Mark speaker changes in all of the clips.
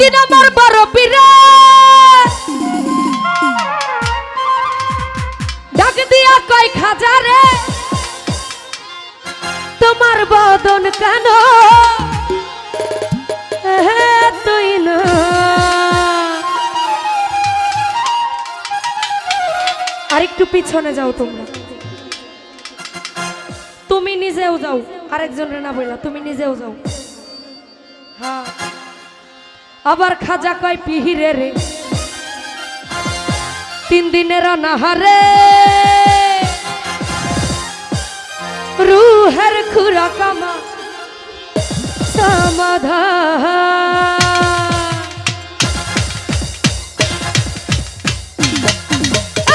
Speaker 1: একদিন আমার বড় পীরে ডাক দিয়া কয় খাজা রে তোমার বদন কেন? তুই না। আরেকটু পিছনে যাও তোমরা। তুমি নিজেও যাও, আরেকজনের না বললা তুমি নিজেও যাও। হ্যাঁ। আবার খাজা কয়, পিহিরে রে। তিন দিনের নাহারে রুহের খুরা কামা, সমাধান।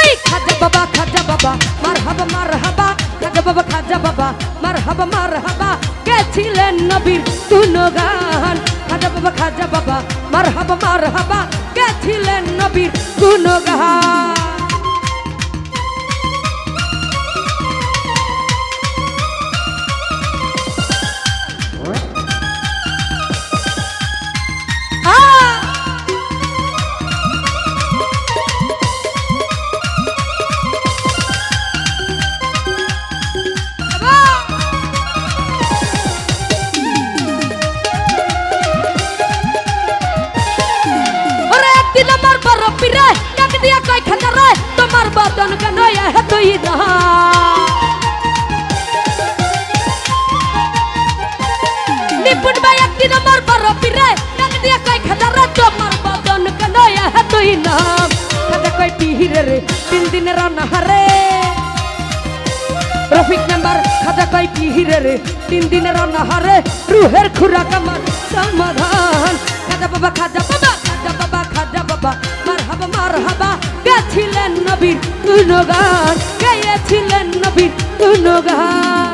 Speaker 1: এই খাজা বাবা খাজা বাবা মার হাবা মার হাবা খাজা বাবা খাজা বাবা মার হাবা মার হাবা গেছিলেন নবীর গুণগান। খাজা বাবা খাজা বাবা মারহাবা মারহাবা মার হাবা গেছিলেন নবীর গুণগান? না নিপুণ ভাই একদিন আমার বড় পীরে ডাক দিয়া কয় খাজা রে তোমার বদন তুই না খাজা কয় পিহিরে রে তিন দিনের অনাহারে রফিক নাম্বার খাজা কয় পিহিরে রে তিন দিনের অনাহারে রুহের খুরাক আমার সমাধান খাজা বাবা খাজা বাবা খাজা বাবা খাজা বাবা মার হাবা মার হাবা গেছিলেন নবীর গুণগান নবীর গুণগান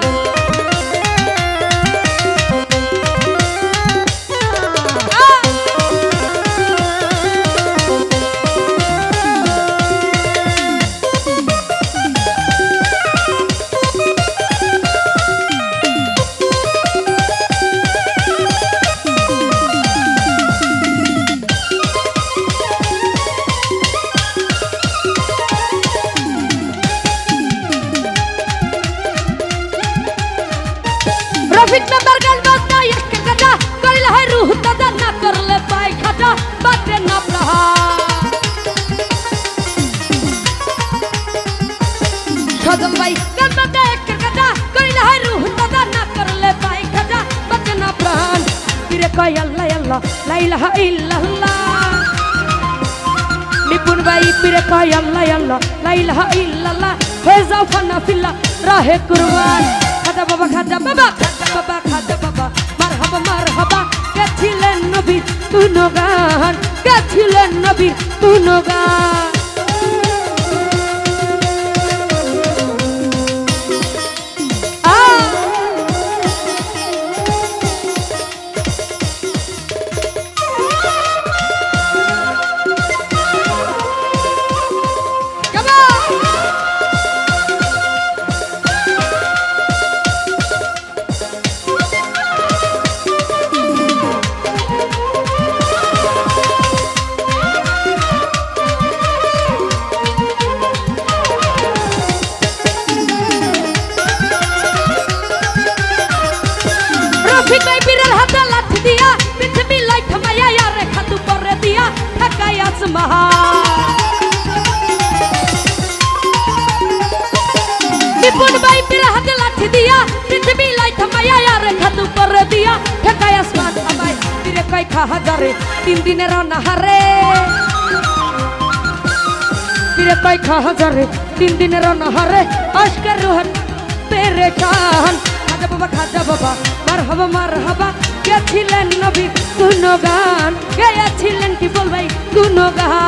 Speaker 1: রফিক নাম্বার গান বাজনা একে গাজা করিলে হয় রুহ তাজা না করলে পাই খাজা বাজে না প্রাহা সজল ভাই গান বাজনা একে গাজা করিলে হয় রুহ তাজা না করলে পাই খাজা বাজে না প্রাণ ফিরে কয় আল্লাহ আল্লাহ লাইলাহা ইল্লাল্লাহ নিপুণ ভাই ফিরে কয় আল্লাহ আল্লাহ লাইলাহা ইল্লাল্লাহ হয়ে যাও ফানা ফিল্লা রাহে কুরবান খাজা বাবা খাজা বাবা খাজা বাবা খাজা বাবা মার কে মার নবী গেছিলেন নবী কে গেছিলেন নবী তুনগান আ ফিরে কয় খা হাজারে, তিন দিনের অনাহারে। ফিরে খা হাজারে, তিন দিনের অনাহারে। আজকের রোহন পেরেশান। খাজা বাবা খাজা বাবা মার হবা মার হবা গেছিলেন নবী? গুণগান। গেছিলেন কি বলবাই গুণগান।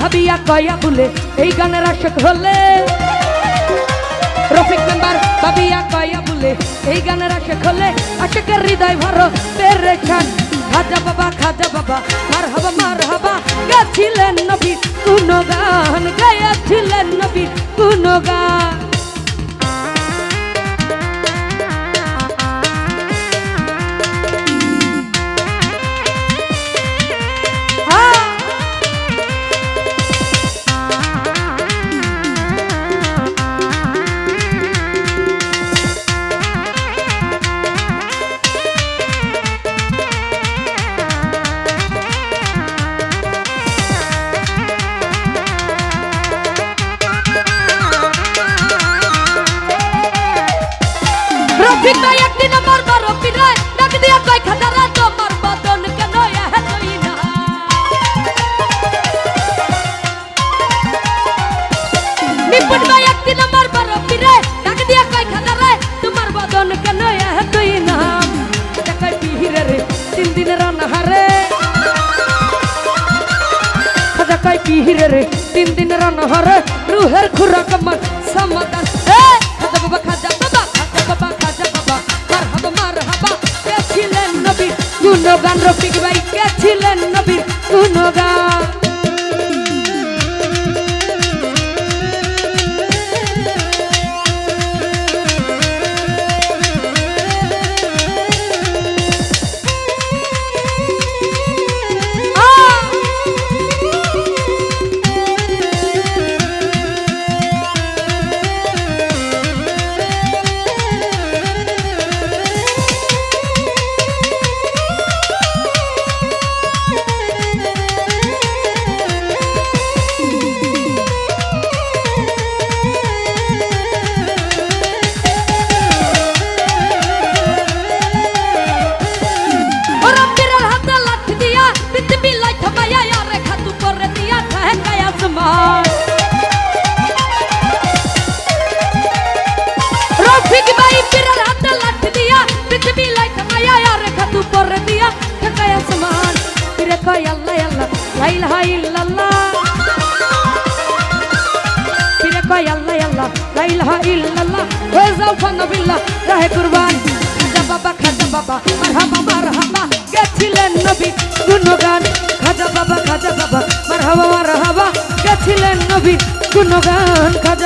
Speaker 1: ভাবিয়া কয়া বলে এই গানের আশক হলে। রফিক মেম্বার ভাবিয়া কয়া বলে এই গানের আশক হলে। আশকের হৃদয় ভরো পেরেছান খাজা বাবা খাজা বাবা, মার হাবা হাবা গাছিলেন নবী কোন গান গাইয়াছিলেন নবী কোন গান খাজা কয় পিহিরে রে, তিন দিনের অনাহারে রুহের খুরাক আমার সমাধান এ, খাজা বাবা খাজা বাবা খাজা বাবা খাজা বাবা, মারহাবা মারহাবা, কে ছিলেন নবী গুণগান রফিক ভাই, কে ছিলেন নবী গুণগান। ইলাহা ইল্লাল্লাহ ফিরে কয়, আল্লাহ আল্লাহ লা ইলাহা ইল্লাল্লাহ। হয়ে যাও ফানাবিল্লাহ রাহে কুরবান। খাজা বাবা খাজা বাবা, মারহাবা মারহাবা। গেছিলেন নবী গুণগান। খাজা বাবা খাজা বাবা, মারহাবা মারহাবা। গেছিলেন নবী গুণগান। খাজা